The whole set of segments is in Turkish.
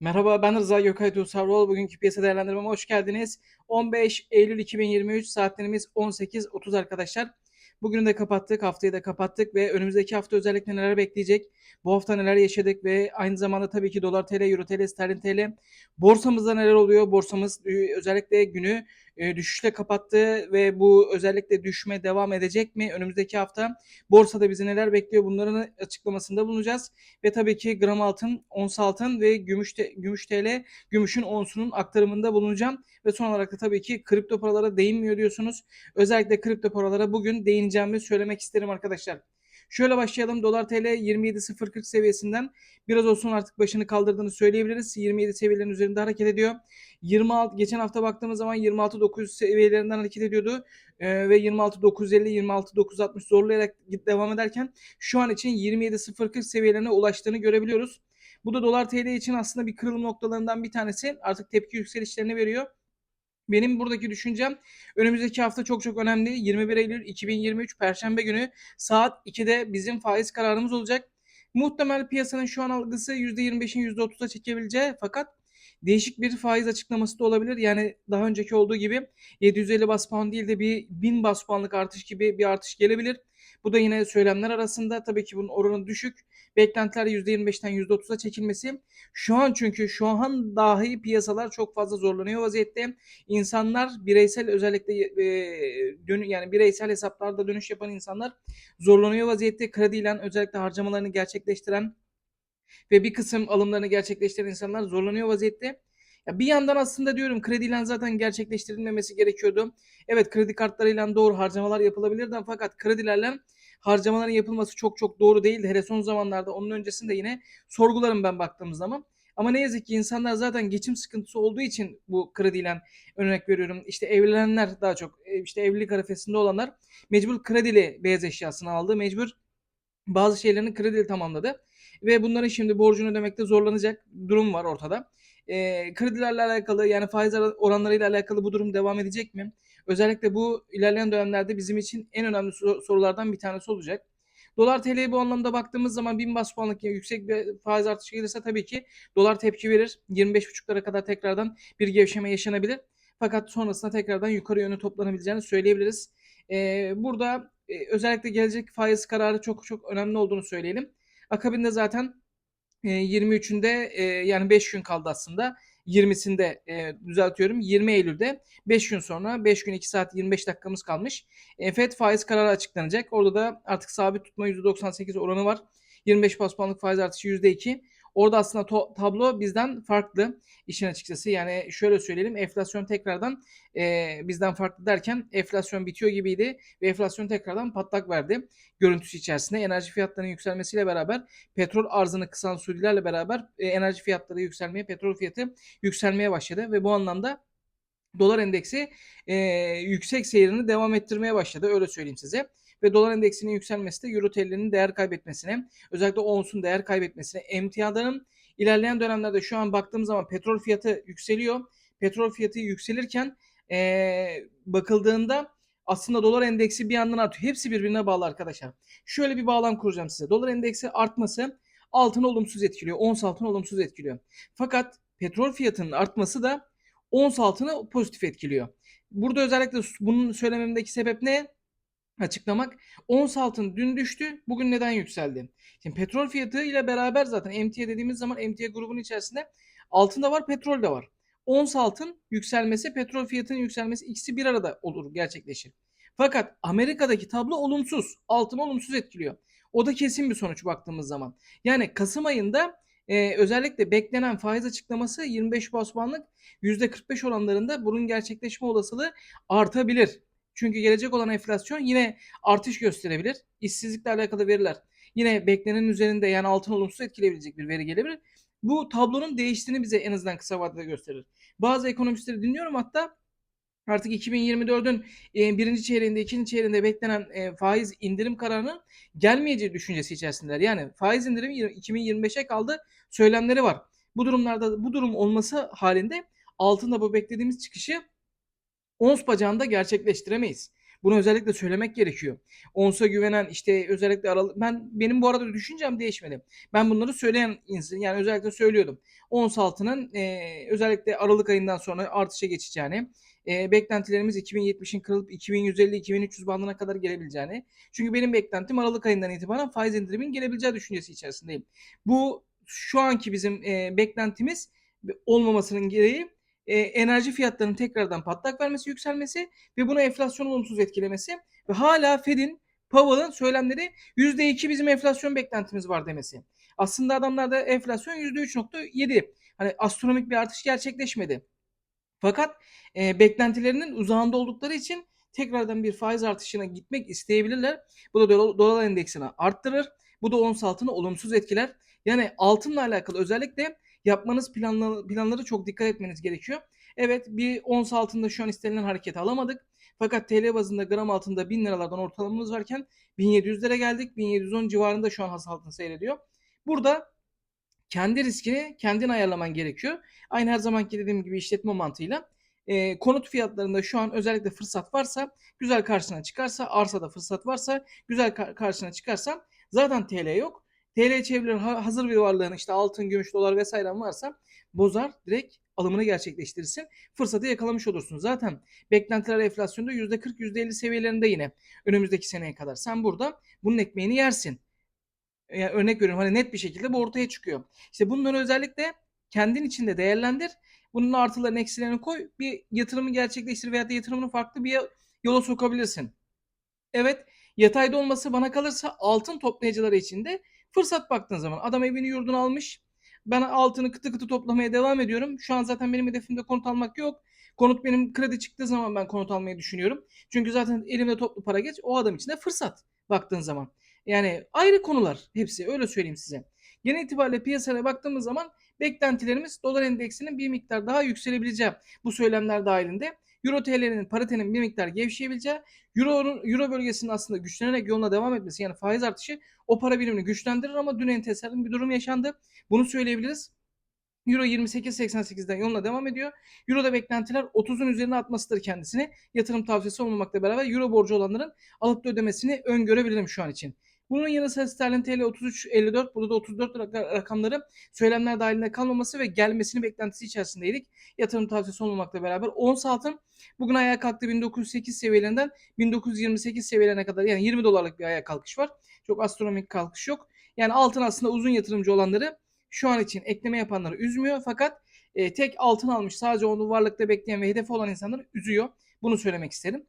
Merhaba ben Rıza Gökay Tuğsarlıoğlu. Bugünkü piyasa değerlendirmeme hoş geldiniz. 15 Eylül 2023 saatlerimiz 18.30 arkadaşlar. Bugünü de kapattık, haftayı da kapattık ve önümüzdeki hafta özellikle neler bekleyecek? Bu hafta neler yaşadık ve aynı zamanda tabii ki dolar TL, euro TL, sterlin TL. Borsamızda neler oluyor? Borsamız e, özellikle günü e, düşüşle kapattı ve bu özellikle düşme devam edecek mi? Önümüzdeki hafta borsada bizi neler bekliyor? Bunların açıklamasında bulunacağız. Ve tabii ki gram altın, ons altın ve gümüş, te, gümüş TL, gümüşün onsunun aktarımında bulunacağım. Ve son olarak da tabii ki kripto paralara değinmiyor diyorsunuz. Özellikle kripto paralara bugün değineceğimi söylemek isterim arkadaşlar. Şöyle başlayalım. Dolar TL 27.040 seviyesinden biraz olsun artık başını kaldırdığını söyleyebiliriz. 27 seviyelerin üzerinde hareket ediyor. 26 geçen hafta baktığımız zaman 26.900 seviyelerinden hareket ediyordu. Ee, ve 26.950 26.960 zorlayarak devam ederken şu an için 27.040 seviyelerine ulaştığını görebiliyoruz. Bu da dolar TL için aslında bir kırılım noktalarından bir tanesi. Artık tepki yükselişlerini veriyor. Benim buradaki düşüncem önümüzdeki hafta çok çok önemli. 21 Eylül 2023 Perşembe günü saat 2'de bizim faiz kararımız olacak. Muhtemel piyasanın şu an algısı %25'in %30'a çekebileceği fakat değişik bir faiz açıklaması da olabilir. Yani daha önceki olduğu gibi 750 bas puan değil de bir 1000 bas puanlık artış gibi bir artış gelebilir. Bu da yine söylemler arasında tabii ki bunun oranı düşük. Beklentiler %25'ten %30'a çekilmesi. Şu an çünkü şu an dahi piyasalar çok fazla zorlanıyor vaziyette. İnsanlar bireysel özellikle e, dön, yani bireysel hesaplarda dönüş yapan insanlar zorlanıyor vaziyette. Krediyle özellikle harcamalarını gerçekleştiren ve bir kısım alımlarını gerçekleştiren insanlar zorlanıyor vaziyette. Ya bir yandan aslında diyorum krediyle zaten gerçekleştirilmemesi gerekiyordu. Evet kredi kartlarıyla doğru harcamalar yapılabilirdi fakat kredilerle harcamaların yapılması çok çok doğru değildi. Hele son zamanlarda onun öncesinde yine sorgularım ben baktığımız zaman. Ama ne yazık ki insanlar zaten geçim sıkıntısı olduğu için bu krediyle örnek veriyorum. İşte evlenenler daha çok işte evlilik arifesinde olanlar mecbur kredili beyaz eşyasını aldı. Mecbur bazı şeylerini krediyle tamamladı. Ve bunların şimdi borcunu ödemekte zorlanacak durum var ortada. E, kredilerle alakalı yani faiz oranlarıyla alakalı bu durum devam edecek mi? Özellikle bu ilerleyen dönemlerde bizim için en önemli sorulardan bir tanesi olacak. Dolar TL'ye bu anlamda baktığımız zaman 1000 bas puanlık yüksek bir faiz artışı gelirse tabii ki dolar tepki verir. 25.5'lara kadar tekrardan bir gevşeme yaşanabilir. Fakat sonrasında tekrardan yukarı yönlü toplanabileceğini söyleyebiliriz. Ee, burada e, özellikle gelecek faiz kararı çok çok önemli olduğunu söyleyelim. Akabinde zaten 23'ünde e, yani 5 gün kaldı aslında. 20'sinde e, düzeltiyorum. 20 Eylül'de 5 gün sonra 5 gün 2 saat 25 dakikamız kalmış. E, FED faiz kararı açıklanacak. Orada da artık sabit tutma %98 oranı var. 25 bas puanlık faiz artışı %2. Orada aslında tablo bizden farklı işin açıkçası. Yani şöyle söyleyelim enflasyon tekrardan e, bizden farklı derken enflasyon bitiyor gibiydi ve enflasyon tekrardan patlak verdi. Görüntüsü içerisinde enerji fiyatlarının yükselmesiyle beraber petrol arzını kısan Suudilerle beraber e, enerji fiyatları yükselmeye, petrol fiyatı yükselmeye başladı ve bu anlamda dolar endeksi e, yüksek seyrini devam ettirmeye başladı öyle söyleyeyim size ve dolar endeksinin yükselmesi de euro TL'nin değer kaybetmesine, özellikle onsun değer kaybetmesine, emtiaların ilerleyen dönemlerde şu an baktığımız zaman petrol fiyatı yükseliyor. Petrol fiyatı yükselirken ee, bakıldığında aslında dolar endeksi bir yandan artıyor. Hepsi birbirine bağlı arkadaşlar. Şöyle bir bağlam kuracağım size. Dolar endeksi artması altını olumsuz etkiliyor. Ons altını olumsuz etkiliyor. Fakat petrol fiyatının artması da ons altını pozitif etkiliyor. Burada özellikle bunun söylememdeki sebep ne? Açıklamak. Ons altın dün düştü. Bugün neden yükseldi? Şimdi petrol fiyatı ile beraber zaten emtia dediğimiz zaman emtia grubunun içerisinde altın da var, petrol de var. Ons altın yükselmesi, petrol fiyatının yükselmesi ikisi bir arada olur, gerçekleşir. Fakat Amerika'daki tablo olumsuz. Altın olumsuz etkiliyor. O da kesin bir sonuç baktığımız zaman. Yani Kasım ayında e, özellikle beklenen faiz açıklaması 25 bas puanlık %45 oranlarında bunun gerçekleşme olasılığı artabilir. Çünkü gelecek olan enflasyon yine artış gösterebilir. İşsizlikle alakalı veriler yine beklenenin üzerinde yani altın olumsuz etkileyebilecek bir veri gelebilir. Bu tablonun değiştiğini bize en azından kısa vadede gösterir. Bazı ekonomistleri dinliyorum hatta artık 2024'ün e, birinci çeyreğinde, ikinci çeyreğinde beklenen e, faiz indirim kararının gelmeyeceği düşüncesi içerisindeler. Yani faiz indirimi 2025'e kaldı söylemleri var. Bu durumlarda bu durum olması halinde altında bu beklediğimiz çıkışı ons bacağında gerçekleştiremeyiz. Bunu özellikle söylemek gerekiyor. Onsa güvenen işte özellikle aralık ben benim bu arada düşüncem değişmedi. Ben bunları söyleyen insan yani özellikle söylüyordum. Ons altının e, özellikle Aralık ayından sonra artışa geçeceğini, e, beklentilerimiz 2070'in kırılıp 2150-2300 bandına kadar gelebileceğini. Çünkü benim beklentim Aralık ayından itibaren faiz indirimin gelebileceği düşüncesi içerisindeyim. Bu şu anki bizim e, beklentimiz olmamasının gereği e, enerji fiyatlarının tekrardan patlak vermesi, yükselmesi ve bunu enflasyonu olumsuz etkilemesi ve hala Fed'in Powell'ın söylemleri %2 bizim enflasyon beklentimiz var demesi. Aslında adamlarda enflasyon %3.7. Hani astronomik bir artış gerçekleşmedi. Fakat e, beklentilerinin uzağında oldukları için tekrardan bir faiz artışına gitmek isteyebilirler. Bu da dolar, endeksini arttırır. Bu da ons altını olumsuz etkiler. Yani altınla alakalı özellikle yapmanız planları, planları çok dikkat etmeniz gerekiyor. Evet bir ons altında şu an istenilen hareketi alamadık. Fakat TL bazında gram altında 1000 liralardan ortalamamız varken 1700'lere geldik. 1710 civarında şu an has altın seyrediyor. Burada kendi riskini kendin ayarlaman gerekiyor. Aynı her zamanki dediğim gibi işletme mantığıyla. E, konut fiyatlarında şu an özellikle fırsat varsa, güzel karşına çıkarsa, arsada fırsat varsa, güzel karşına çıkarsa zaten TL yok. TL çevrileri hazır bir varlığın işte altın, gümüş, dolar vesaire varsa bozar direkt alımını gerçekleştirirsin. Fırsatı yakalamış olursun. Zaten beklentiler enflasyonda %40, %50 seviyelerinde yine önümüzdeki seneye kadar. Sen burada bunun ekmeğini yersin. Yani örnek veriyorum hani net bir şekilde bu ortaya çıkıyor. İşte bunları özellikle kendin içinde değerlendir. Bunun artılarını eksilerini koy. Bir yatırımı gerçekleştir veya da yatırımını farklı bir yola sokabilirsin. Evet yatayda olması bana kalırsa altın toplayıcıları için de fırsat baktığın zaman adam evini yurdunu almış. Ben altını kıtı kıtı toplamaya devam ediyorum. Şu an zaten benim hedefimde konut almak yok. Konut benim kredi çıktığı zaman ben konut almayı düşünüyorum. Çünkü zaten elimde toplu para geç. O adam için de fırsat baktığın zaman. Yani ayrı konular hepsi öyle söyleyeyim size. Genel itibariyle piyasaya baktığımız zaman beklentilerimiz dolar endeksinin bir miktar daha yükselebileceği bu söylemler dahilinde. Euro TL'nin paritenin bir miktar gevşeyebileceği, Euro, Euro bölgesinin aslında güçlenerek yoluna devam etmesi yani faiz artışı o para birimini güçlendirir ama dün enteresan bir durum yaşandı. Bunu söyleyebiliriz. Euro 28.88'den yoluna devam ediyor. Euro'da beklentiler 30'un üzerine atmasıdır kendisini. Yatırım tavsiyesi olmamakla beraber Euro borcu olanların alıp da ödemesini öngörebilirim şu an için. Bunun yanı sıra sterlin TL 33.54 burada da 34 rakamları söylemler dahilinde kalmaması ve gelmesini beklentisi içerisindeydik. Yatırım tavsiyesi olmamakla beraber ons altın bugün ayağa kalktı 1908 seviyelerinden 1928 seviyelerine kadar yani 20 dolarlık bir ayağa kalkış var. Çok astronomik kalkış yok. Yani altın aslında uzun yatırımcı olanları şu an için ekleme yapanları üzmüyor fakat e, tek altın almış sadece onu varlıkta bekleyen ve hedefi olan insanları üzüyor. Bunu söylemek isterim.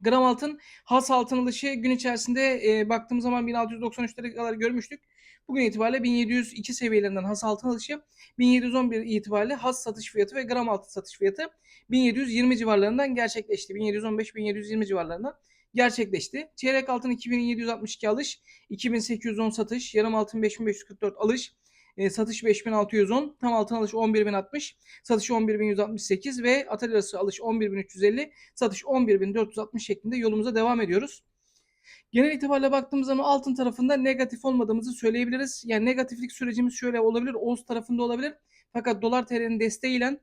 Gram altın has altın alışı gün içerisinde e, baktığımız zaman 1693'lere kadar görmüştük. Bugün itibariyle 1702 seviyelerinden has altın alışı 1711 itibariyle has satış fiyatı ve gram altın satış fiyatı 1720 civarlarından gerçekleşti. 1715-1720 civarlarından gerçekleşti. Çeyrek altın 2762 alış, 2810 satış, yarım altın 5544 alış, e, satış 5610, tam altın alış 11060, satış 11168 ve atal arası alış 11350, satış 11460 şeklinde yolumuza devam ediyoruz. Genel itibariyle baktığımız zaman altın tarafında negatif olmadığımızı söyleyebiliriz. Yani negatiflik sürecimiz şöyle olabilir. Oğuz tarafında olabilir. Fakat dolar TL'nin desteğiyle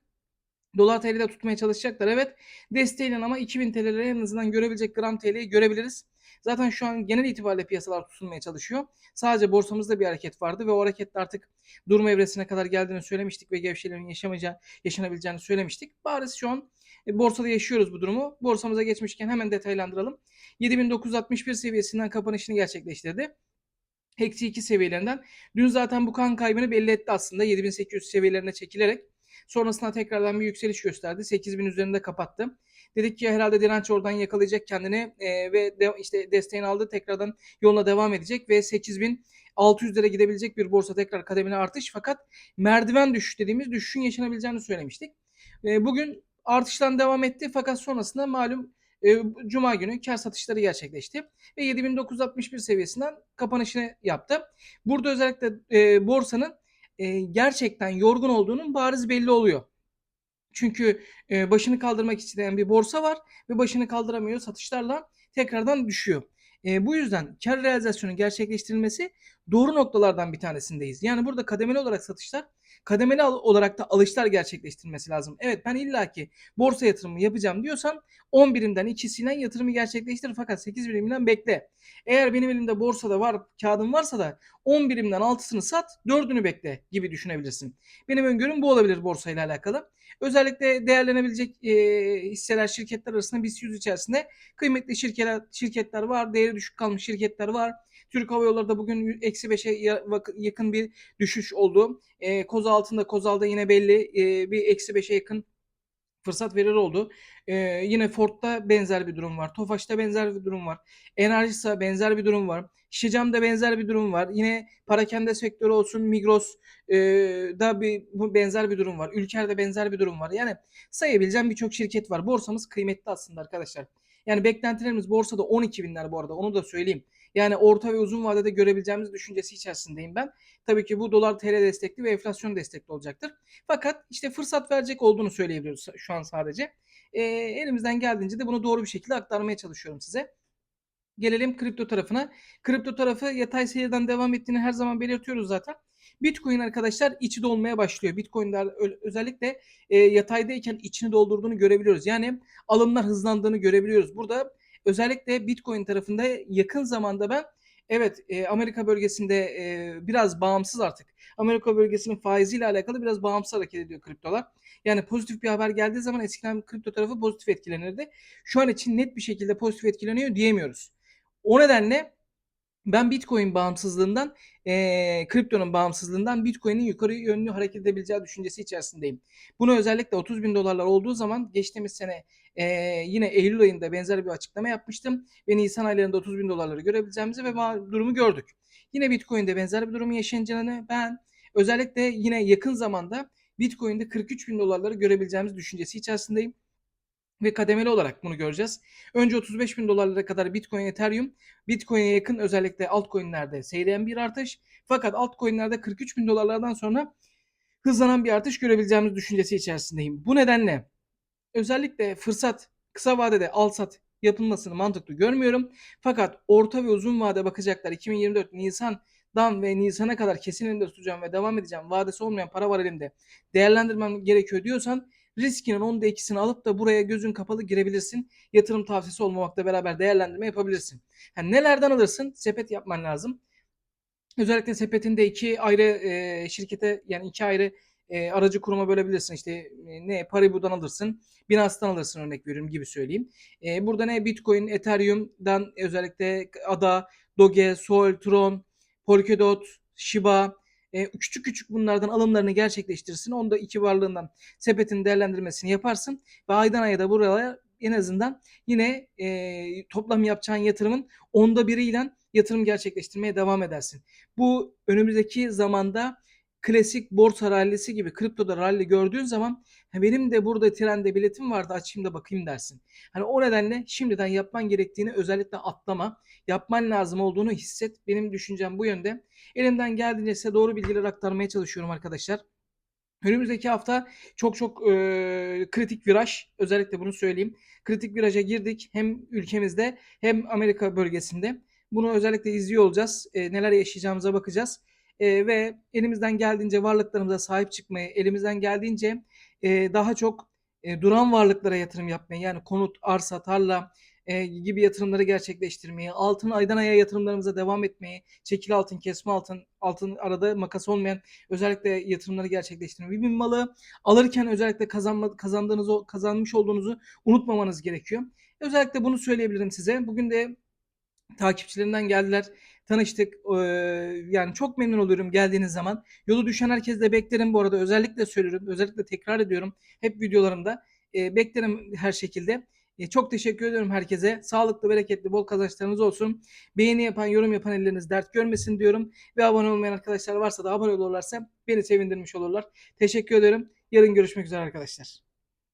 Dolar TL'de tutmaya çalışacaklar. Evet desteğiyle ama 2000 TL'leri en azından görebilecek gram TL'yi görebiliriz. Zaten şu an genel itibariyle piyasalar tutulmaya çalışıyor. Sadece borsamızda bir hareket vardı ve o harekette artık durma evresine kadar geldiğini söylemiştik ve gevşelerin yaşamayacağı, yaşanabileceğini söylemiştik. Bariz şu an e, borsada yaşıyoruz bu durumu. Borsamıza geçmişken hemen detaylandıralım. 7961 seviyesinden kapanışını gerçekleştirdi. Eksi 2 seviyelerinden. Dün zaten bu kan kaybını belli etti aslında 7800 seviyelerine çekilerek. Sonrasında tekrardan bir yükseliş gösterdi. 8000 üzerinde kapattı. Dedik ki herhalde direnç oradan yakalayacak kendini e, ve de, işte desteğini aldı. Tekrardan yoluna devam edecek ve 8600 lira gidebilecek bir borsa tekrar kademine artış. Fakat merdiven düşüş dediğimiz düşüşün yaşanabileceğini söylemiştik. E, bugün artıştan devam etti fakat sonrasında malum e, Cuma günü kar satışları gerçekleşti ve 7961 seviyesinden kapanışını yaptı. Burada özellikle e, borsanın e, gerçekten yorgun olduğunun bariz belli oluyor. Çünkü e, başını kaldırmak isteyen bir borsa var ve başını kaldıramıyor satışlarla tekrardan düşüyor. E, bu yüzden kar realizasyonu gerçekleştirilmesi doğru noktalardan bir tanesindeyiz. Yani burada kademeli olarak satışlar kademeli olarak da alışlar gerçekleştirmesi lazım. Evet ben illaki borsa yatırımı yapacağım diyorsan 10 birimden ikisiyle yatırımı gerçekleştir fakat 8 birimden bekle. Eğer benim elimde borsada var, kağıdım varsa da 10 birimden 6'sını sat, 4'ünü bekle gibi düşünebilirsin. Benim öngörüm bu olabilir borsayla alakalı. Özellikle değerlenebilecek e, hisseler, şirketler arasında BIST 100 içerisinde kıymetli şirketler, şirketler var, değeri düşük kalmış şirketler var. Türk Hava Yolları da bugün eksi 5'e yakın bir düşüş oldu. E, Koz altında, Kozal'da yine belli e, bir eksi 5'e yakın fırsat verir oldu. Ee, yine Ford'da benzer bir durum var. Tofaş'ta benzer bir durum var. Enerjis'e benzer bir durum var. Şişecam'da benzer bir durum var. Yine parakende sektörü olsun Migros e, da bir bu benzer bir durum var. Ülker'de benzer bir durum var. Yani sayabileceğim birçok şirket var. Borsamız kıymetli aslında arkadaşlar. Yani beklentilerimiz borsada 12 binler bu arada onu da söyleyeyim. Yani orta ve uzun vadede görebileceğimiz düşüncesi içerisindeyim ben. Tabii ki bu dolar TL destekli ve enflasyon destekli olacaktır. Fakat işte fırsat verecek olduğunu söyleyebiliyoruz şu an sadece. E, elimizden geldiğince de bunu doğru bir şekilde aktarmaya çalışıyorum size. Gelelim kripto tarafına. Kripto tarafı yatay seyirden devam ettiğini her zaman belirtiyoruz zaten. Bitcoin arkadaşlar içi dolmaya başlıyor. Bitcoin'ler özellikle e, yataydayken içini doldurduğunu görebiliyoruz. Yani alımlar hızlandığını görebiliyoruz. Burada özellikle Bitcoin tarafında yakın zamanda ben evet e, Amerika bölgesinde e, biraz bağımsız artık. Amerika bölgesinin faiziyle alakalı biraz bağımsız hareket ediyor kriptolar. Yani pozitif bir haber geldiği zaman eskiden kripto tarafı pozitif etkilenirdi. Şu an için net bir şekilde pozitif etkileniyor diyemiyoruz. O nedenle ben Bitcoin bağımsızlığından, e, kriptonun bağımsızlığından Bitcoin'in yukarı yönlü hareket edebileceği düşüncesi içerisindeyim. Bunu özellikle 30 bin dolarlar olduğu zaman geçtiğimiz sene e, yine Eylül ayında benzer bir açıklama yapmıştım. Ve Nisan aylarında 30 bin dolarları görebileceğimizi ve durumu gördük. Yine Bitcoin'de benzer bir durum yaşayacağını ben özellikle yine yakın zamanda Bitcoin'de 43 bin dolarları görebileceğimiz düşüncesi içerisindeyim ve kademeli olarak bunu göreceğiz. Önce 35 bin dolarlara kadar Bitcoin, Ethereum, Bitcoin'e yakın özellikle altcoin'lerde seyreyen bir artış. Fakat altcoin'lerde 43 bin dolarlardan sonra hızlanan bir artış görebileceğimiz düşüncesi içerisindeyim. Bu nedenle özellikle fırsat kısa vadede al sat yapılmasını mantıklı görmüyorum. Fakat orta ve uzun vade bakacaklar 2024 Nisan'dan ve Nisan'a kadar kesin elinde tutacağım ve devam edeceğim. Vadesi olmayan para var elimde. Değerlendirmem gerekiyor diyorsan riskinin onda ikisini alıp da buraya gözün kapalı girebilirsin. Yatırım tavsiyesi olmamakla beraber değerlendirme yapabilirsin. Yani nelerden alırsın? Sepet yapman lazım. Özellikle sepetinde iki ayrı e, şirkete yani iki ayrı e, aracı kuruma bölebilirsin. İşte e, ne Paribu'dan alırsın, Binance'dan alırsın örnek veriyorum gibi söyleyeyim. E, burada ne Bitcoin, Ethereum'dan özellikle ADA, Doge, Sol, Tron, Polkadot, Shiba, e, küçük küçük bunlardan alımlarını gerçekleştirsin. Onda iki varlığından sepetin değerlendirmesini yaparsın ve aydan aya da buraya en azından yine e, toplam yapacağın yatırımın onda biriyle yatırım gerçekleştirmeye devam edersin. Bu önümüzdeki zamanda klasik borsa rallisi gibi kriptoda rally gördüğün zaman benim de burada trende biletim vardı açayım da bakayım dersin. Hani o nedenle şimdiden yapman gerektiğini özellikle atlama. Yapman lazım olduğunu hisset. Benim düşüncem bu yönde. Elimden geldiğince size doğru bilgiler aktarmaya çalışıyorum arkadaşlar. Önümüzdeki hafta çok çok e, kritik viraj özellikle bunu söyleyeyim. Kritik viraja girdik hem ülkemizde hem Amerika bölgesinde. Bunu özellikle izliyor olacağız. E, neler yaşayacağımıza bakacağız e, ve elimizden geldiğince varlıklarımıza sahip çıkmayı, elimizden geldiğince e, daha çok e, duran varlıklara yatırım yapmayı yani konut, arsa, tarla e, gibi yatırımları gerçekleştirmeyi, altın aydan aya yatırımlarımıza devam etmeyi, çekil altın, kesme altın, altın arada makas olmayan özellikle yatırımları gerçekleştirmeyi, bir malı alırken özellikle kazanma, kazandığınız, kazanmış olduğunuzu unutmamanız gerekiyor. Özellikle bunu söyleyebilirim size. Bugün de takipçilerinden geldiler. Tanıştık. Ee, yani çok memnun oluyorum geldiğiniz zaman. Yolu düşen herkesle beklerim bu arada. Özellikle söylüyorum. Özellikle tekrar ediyorum. Hep videolarımda. Ee, beklerim her şekilde. Ee, çok teşekkür ediyorum herkese. Sağlıklı, bereketli, bol kazançlarınız olsun. Beğeni yapan, yorum yapan elleriniz dert görmesin diyorum. Ve abone olmayan arkadaşlar varsa da abone olurlarsa beni sevindirmiş olurlar. Teşekkür ederim. Yarın görüşmek üzere arkadaşlar.